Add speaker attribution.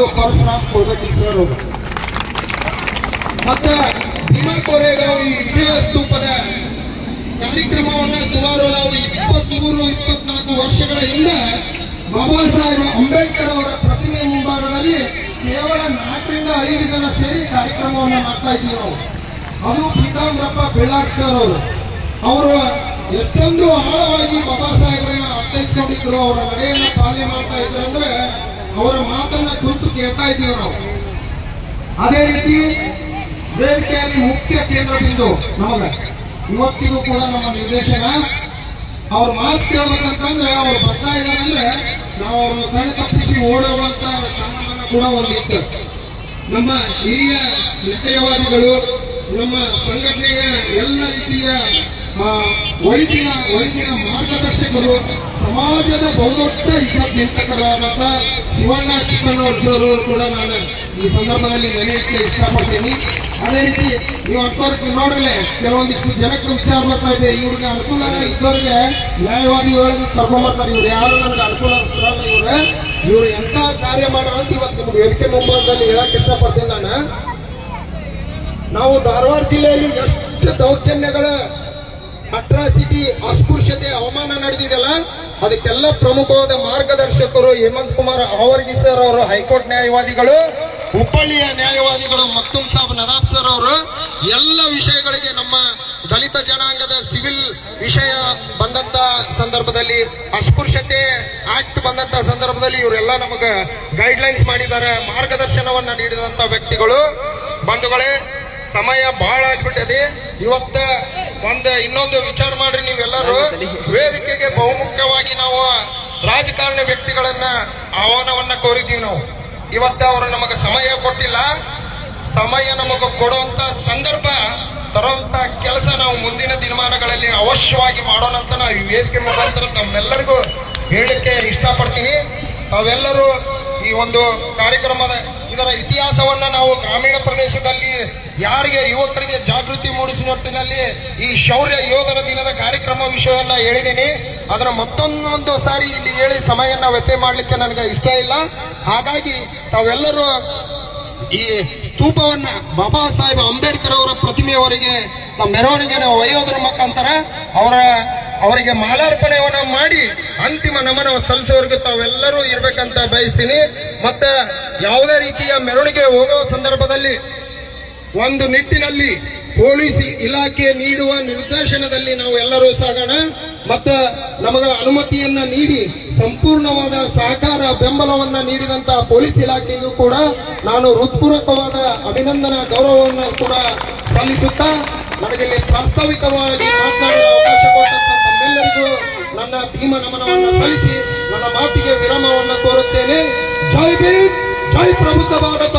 Speaker 1: ಮತ್ತು ಪರಶುರಾಮ್ ಕೋಗಟಿ ಸರ್ ಮತ್ತೆ ಭೀಮಾ ಕೋರೆಗಾಂವ್ ಈ ವಿಜಯ ಸ್ತೂಪದ ಕಾರ್ಯಕ್ರಮವನ್ನ ಸುಮಾರು ನಾವು ಇಪ್ಪತ್ಮೂರು, ಇಪ್ಪತ್ನಾಲ್ಕು ವರ್ಷಗಳ ಹಿಂದೆ ಬಾಬಾ ಸಾಹೇಬ್ ಅಂಬೇಡ್ಕರ್ ಅವರ ಪ್ರತಿಮೆ ಮುಂಭಾಗದಲ್ಲಿ ಕೇವಲ ನಾಲ್ಕರಿಂದ ಐದು ಜನ ಸೇರಿ ಕಾರ್ಯಕ್ರಮವನ್ನ ಮಾಡ್ತಾ ಇದ್ದೀವಿ ನಾವು. ಅದು ಪೀತಾಂಬ್ರಪ್ಪ ಬೆಳ್ಳಾರ್ ಸರ್ ಅವರು. ಅವರು ಎಷ್ಟೊಂದು ಆಳವಾಗಿ ಬಾಬಾ ಸಾಹೇಬರನ್ನ ಅರ್ಥೈಸ್ಕೊಂಡಿದ್ರು, ಅವರ ನಡೆಯನ್ನ ಪಾಲನೆ ಮಾಡ್ತಾ ಇದ್ರು ಅಂದ್ರೆ ಅವರ ಮಾತನ್ನ ಕುರಿತು ಕೇಳ್ತಾ ಇದ್ದೀವಿ ನಾವು. ಅದೇ ರೀತಿ ವೇದಿಕೆಯಲ್ಲಿ ಮುಖ್ಯ ಕೇಂದ್ರ ಬಿಂದು ನಮಗ. ಇವತ್ತಿಗೂ ಕೂಡ ನಮ್ಮ ನಿರ್ದೇಶನ ಅವ್ರ ಮಾತು ಕೇಳ್ಬೇಕಂತಂದ್ರೆ, ಅವ್ರು ಬರ್ತಾ ಇದ್ದಾರೆ ಅಂದ್ರೆ ನಾವು ಅವ್ರನ್ನ ಕಣ್ಣು ತಪ್ಪಿಸಿ ಓಡುವಂತ ಕೂಡ ಒಂದಿತ್ತು ನಮ್ಮ ಹಿರಿಯ ನಿಶ್ಚಯವಾದಿಗಳು ನಮ್ಮ ಸಂಘಟನೆಯ ಎಲ್ಲ ರೀತಿಯ ವೈದ್ಯ ಒಳಿತಿನ ಮಾರ್ಗದರ್ಶಕರು ಸಮಾಜದ ಬಹುದೊಡ್ಡ ಹಿತ ಚಿಂತಕರಾದಂತ ಶಿವಣ್ಣ ಚಿಕ್ಕಣ್ಣವರು ಕೂಡ ನಾನು ಈ ಸಂದರ್ಭದಲ್ಲಿ ನೆನೆಯಕ್ಕೆ ಇಷ್ಟಪಡ್ತೀನಿ. ಅದೇ ರೀತಿ ನೀವು ಅಂತವ್ರಿಗೆ ನೋಡ್ರಲೆ ಕೆಲವೊಂದಿಷ್ಟು ಜನಕ್ಕೆ ವಿಚಾರ ಬರ್ತಾ ಇದೆ. ಇವ್ರಿಗೆ ಅನುಕೂಲ ಇದ್ದವ್ರಿಗೆ ನ್ಯಾಯವಾದಿಗಳಿಗೆ ಕರ್ಕೊಂಡ್ಬರ್ತಾರೆ ಇವ್ರು ಯಾರು? ನನಗೆ ಅನುಕೂಲ ಇವ್ರೆ. ಇವ್ರು ಎಂತ ಕಾರ್ಯ ಮಾಡೋಣ ಅಂತ ಇವತ್ತು ನಿಮ್ಗೆ ವೇದಿಕೆ ಮುಂಭಾಗದಲ್ಲಿ ಹೇಳಕ್ ಇಷ್ಟಪಡ್ತೀನಿ ನಾನು. ನಾವು ಧಾರವಾಡ ಜಿಲ್ಲೆಯಲ್ಲಿ ಎಷ್ಟು ದೌರ್ಜನ್ಯಗಳ ಅಟ್ರಾಸಿಟಿ, ಅಸ್ಪೃಶ್ಯತೆ, ಅವಮಾನ ನಡೆದಿದೆಯಲ್ಲ ಅದಕ್ಕೆಲ್ಲ ಪ್ರಮುಖವಾದ ಮಾರ್ಗದರ್ಶಕರು ಹೇಮಂತ್ ಕುಮಾರ್ ಅವರ್ಗಿ ಸರ್ ಅವರು ಹೈಕೋರ್ಟ್ ನ್ಯಾಯವಾದಿಗಳು, ಹುಬ್ಬಳ್ಳಿಯ ನ್ಯಾಯವಾದಿಗಳು ಮಕ್ತುಮ್ ಸಾಬ್ ನದಾಬ್ ಸರ್ ಅವರು, ಎಲ್ಲ ವಿಷಯಗಳಿಗೆ ನಮ್ಮ ದಲಿತ ಜನಾಂಗದ ಸಿವಿಲ್ ವಿಷಯ ಬಂದಂತ ಸಂದರ್ಭದಲ್ಲಿ, ಅಸ್ಪೃಶ್ಯತೆ ಆಕ್ಟ್ ಬಂದಂತ ಸಂದರ್ಭದಲ್ಲಿ ಇವರೆಲ್ಲ ನಮಗ ಗೈಡ್ ಲೈನ್ಸ್ ಮಾಡಿದ್ದಾರೆ, ಮಾರ್ಗದರ್ಶನವನ್ನ ನೀಡಿದಂತ ವ್ಯಕ್ತಿಗಳು. ಬಂಧುಗಳೇ, ಸಮಯ ಬಹಳ ಆಗ್ಬಿಟ್ಟದೆ, ಇವತ್ತ ಒಂದು ಇನ್ನೊಂದು ವಿಚಾರ ಮಾಡ್ರಿ ನೀವೆಲ್ಲರೂ. ವೇದಿಕೆಗೆ ಬಹುಮುಖ್ಯವಾಗಿ ನಾವು ರಾಜಕಾರಣಿ ವ್ಯಕ್ತಿಗಳನ್ನ ಆಹ್ವಾನವನ್ನ ಕೋರಿದ್ದೀವಿ ನಾವು. ಇವತ್ತ ಅವರು ನಮಗೆ ಸಮಯ ಕೊಟ್ಟಿಲ್ಲ. ಸಮಯ ನಮಗೆ ಕೊಡುವಂತ ಸಂದರ್ಭ ತರುವಂತ ಕೆಲಸ ನಾವು ಮುಂದಿನ ದಿನಮಾನಗಳಲ್ಲಿ ಅವಶ್ಯವಾಗಿ ಮಾಡೋಣ ಅಂತ ನಾವು ಈ ವೇದಿಕೆ ಮುಖಾಂತರ ತಮ್ಮೆಲ್ಲರಿಗೂ ಹೇಳಿಕೆ ಇಷ್ಟಪಡ್ತೀನಿ. ತಾವೆಲ್ಲರೂ ಈ ಒಂದು ಕಾರ್ಯಕ್ರಮದ ಇದರ ನಾವು ಗ್ರಾಮೀಣ ಪ್ರದೇಶದಲ್ಲಿ ಯಾರಿಗೆ ಯುವಕರಿಗೆ ಜಾಗೃತಿ ಮೂಡಿಸುವ ನಿಟ್ಟಿನಲ್ಲಿ ಈ ಶೌರ್ಯ ಯೋಧರ ದಿನದ ಕಾರ್ಯಕ್ರಮ ವಿಷಯವನ್ನ ಹೇಳಿದ್ದೀನಿ. ಅದರ ಮತ್ತೊಂದೊಂದು ಸಾರಿ ಇಲ್ಲಿ ಹೇಳಿ ಸಮಯನ ವ್ಯತ್ಯಯ ಮಾಡಲಿಕ್ಕೆ ನನಗೆ ಇಷ್ಟ ಇಲ್ಲ. ಹಾಗಾಗಿ ತಾವೆಲ್ಲರೂ ಈ ಸ್ತೂಪವನ್ನ ಬಾಬಾ ಸಾಹೇಬ್ ಅಂಬೇಡ್ಕರ್ ಅವರ ಪ್ರತಿಮೆಯವರಿಗೆ ನಮ್ಮ ಮೆರವಣಿಗೆನ ಒಯ್ಯೋದ್ರ ಮುಖಾಂತರ ಅವರ ಅವರಿಗೆ ಮಾಲಾರ್ಪಣೆಯನ್ನ ಮಾಡಿ ಅಂತಿಮ ನಮನ ಸಲ್ಲಿಸೋವರೆಗೂ ತಾವೆಲ್ಲರೂ ಇರ್ಬೇಕಂತ ಬಯಸ್ತೀನಿ. ಮತ್ತೆ ಯಾವುದೇ ರೀತಿಯ ಮೆರವಣಿಗೆ ಹೋಗುವ ಸಂದರ್ಭದಲ್ಲಿ ಒಂದು ನಿಟ್ಟಿನಲ್ಲಿ ಪೊಲೀಸ್ ಇಲಾಖೆ ನೀಡುವ ನಿರ್ದೇಶನದಲ್ಲಿ ನಾವು ಎಲ್ಲರೂ ಸಾಗೋಣ. ಮತ್ತು ನಮಗ ಅನುಮತಿಯನ್ನ ನೀಡಿ, ಸಂಪೂರ್ಣವಾದ ಸಹಕಾರ ಬೆಂಬಲವನ್ನ ನೀಡಿದಂತ ಪೊಲೀಸ್ ಇಲಾಖೆಗೂ ಕೂಡ ನಾನು ಹೃತ್ಪೂರ್ವಕವಾದ ಅಭಿನಂದನಾ ಗೌರವವನ್ನು ಕೂಡ ಸಲ್ಲಿಸುತ್ತಾ ನನಗೆ ಪ್ರಾಸ್ತಾವಿಕವಾಗಿ ಮಾತನಾಡುವ ಅವಕಾಶ ತಮ್ಮೆಲ್ಲರಿಗೂ ನನ್ನ ಭೀಮ ನಮನವನ್ನು ಸಲ್ಲಿಸಿ ನನ್ನ ಮಾತಿಗೆ ವಿರಾಮವನ್ನು ಕೋರುತ್ತೇನೆ. ಜೈ ಭೀಮ್ ಜೈ ಪ್ರಬುದ್ಧ ಭಾರತ.